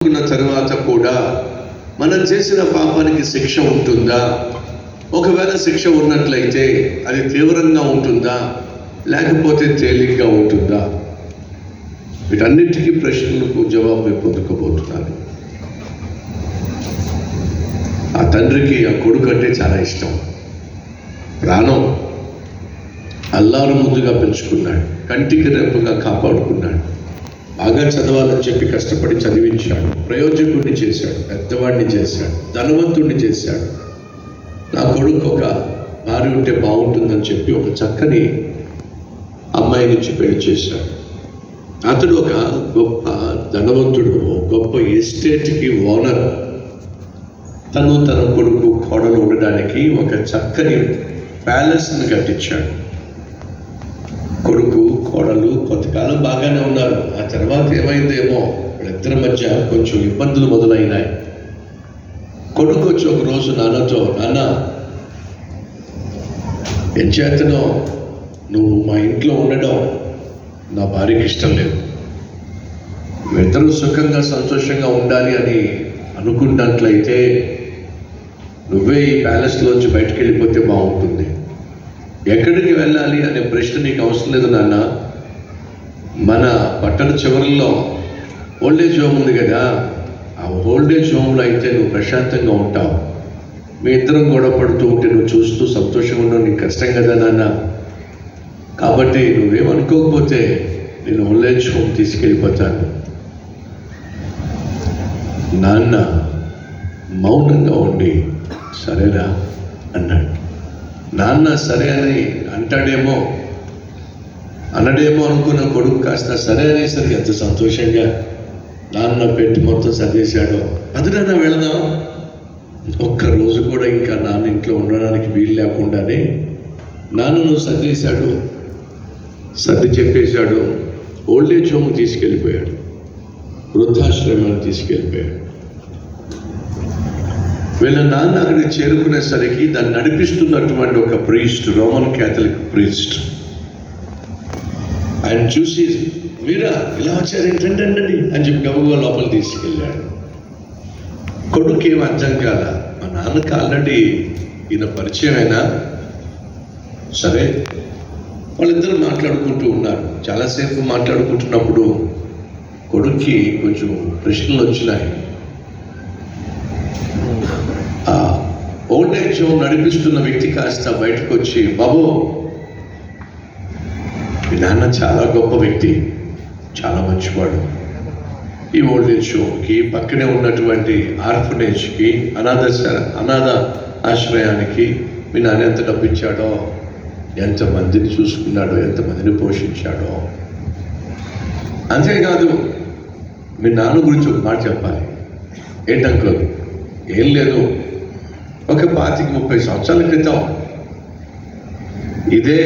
చేసుకున్న తరువాత కూడా మనం చేసిన పాపానికి శిక్ష ఉంటుందా? ఒకవేళ శిక్ష ఉన్నట్లయితే అది తీవ్రంగా ఉంటుందా? లేకపోతే తేలిగ్గా ఉంటుందా? వీటన్నిటికీ ప్రశ్నలకు జవాబు నేను పొందుకోబోతున్నాను. ఆ తండ్రికి ఆ కొడుకు అంటే చాలా ఇష్టం. ప్రాణం అల్లారు ముందుగా పెంచుకున్నాడు. కంటికి రెప్పగా కాపాడుకున్నాడు. బాగా చదవాలని చెప్పి కష్టపడి చదివించాడు. ప్రయోజకుడిని చేశాడు. పెద్దవాడిని చేశాడు. ధనవంతుడిని చేశాడు. నా కొడుకు ఒక భార్య ఉంటే బాగుంటుందని చెప్పి ఒక చక్కని అమ్మాయి నుంచి పెళ్ళి చేశాడు. అతడు ఒక గొప్ప ధనవంతుడు గొప్ప ఎస్టేట్కి ఓనర్ తను తన కొడుకు కోడలు ఉండడానికి ఒక చక్కని ప్యాలెస్ని కట్టించాడు. కొడుకు కోడలు కొంతకాలం బాగానే ఉన్నారు. ఆ తర్వాత ఏమైందేమో? వాళ్ళిద్దరి మధ్య కొంచెం ఇబ్బందులు మొదలైనాయి. కొడుకు వచ్చి ఒక రోజు నాన్నతో నాన్న ఎంచేతనో నువ్వు మా ఇంట్లో ఉండడం నా భార్యకి ఇష్టం లేదు. ఇద్దరు సుఖంగా సంతోషంగా ఉండాలి అని అనుకున్నట్లయితే నువ్వే ఈ ప్యాలెస్లోంచి బయటకు వెళ్ళిపోతే బాగుంటుంది. ఎక్కడికి వెళ్ళాలి అనే ప్రశ్న నీకు అవసరం లేదు నాన్న. మన పట్టణ చివరిలో ఓల్డేజ్ హోమ్ ఉంది కదా ఆ ఓల్డేజ్ హోమ్లో అయితే నువ్వు ప్రశాంతంగా ఉంటావు. మీ ఇద్దరం గొడవ పడుతూ ఉంటే నువ్వు చూస్తూ సంతోషంగా ఉండవు నీకు కష్టం కదా నాన్న. కాబట్టి నువ్వేమనుకోకపోతే నేను ఓల్డేజ్ హోమ్ తీసుకెళ్ళిపోతాను. నాన్న మౌనంగా ఉండి సరేనా అన్నాడు. నాన్న సరే అని అంటాడేమో. అనడేమో అనుకున్న కొడుకు కాస్త సరే అనేసరికి ఎంత సంతోషంగా నాన్న పెట్టి మొత్తం చదివేశాడో అదునన్నా వెళదాం. ఒక్క రోజు కూడా ఇంకా నాన్న ఇంట్లో ఉండడానికి వీలు లేకుండానే నాన్నను సర్దేశాడు సర్ది చెప్పేశాడు ఓల్డేజ్ హోమ్ తీసుకెళ్ళిపోయాడు వృద్ధాశ్రమాన్ని తీసుకెళ్ళిపోయాడు. వీళ్ళ నాన్న అక్కడికి చేరుకునేసరికి దాన్ని నడిపిస్తున్నటువంటి ఒక ప్రీస్ట్ రోమన్ క్యాథలిక్ ప్రీస్ట్. ఆయన చూసి మీరా ఇలా వచ్చారు ఏంటంటే అని చెప్పి గబగబా లోపల తీసుకెళ్ళాడు. కొడుకు ఏం అర్థం కాల? మా నాన్నకి ఆల్రెడీ ఈయన పరిచయం అయినా సరే. వాళ్ళిద్దరు మాట్లాడుకుంటూ ఉన్నారు. చాలాసేపు మాట్లాడుకుంటున్నప్పుడు కొడుక్కి కొంచెం ప్రశ్నలు వచ్చినాయి. ఓల్డ్ ఏజ్ హోమ్ నడిపిస్తున్న వ్యక్తి కాస్త బయటకు వచ్చి బాబు మీ నాన్న చాలా గొప్ప వ్యక్తి. చాలా మంచివాడు. ఈ ఓల్డ్ ఏజ్ హోమ్కి పక్కనే ఉన్నటువంటి ఆర్ఫనేజ్కి అనాథ అనాథ ఆశ్రయానికి మీ నాన్న ఎంత డబ్బు ఇచ్చాడో ఎంతమందిని చూసుకున్నాడో ఎంతమందిని పోషించాడో. అంతేకాదు మీ నాన్న గురించి ఒక మాట చెప్పాలి. ఏంటంకుల్ ఏం లేదు. ఒక పాతిక ముప్పై సంవత్సరాల క్రితం ఇదే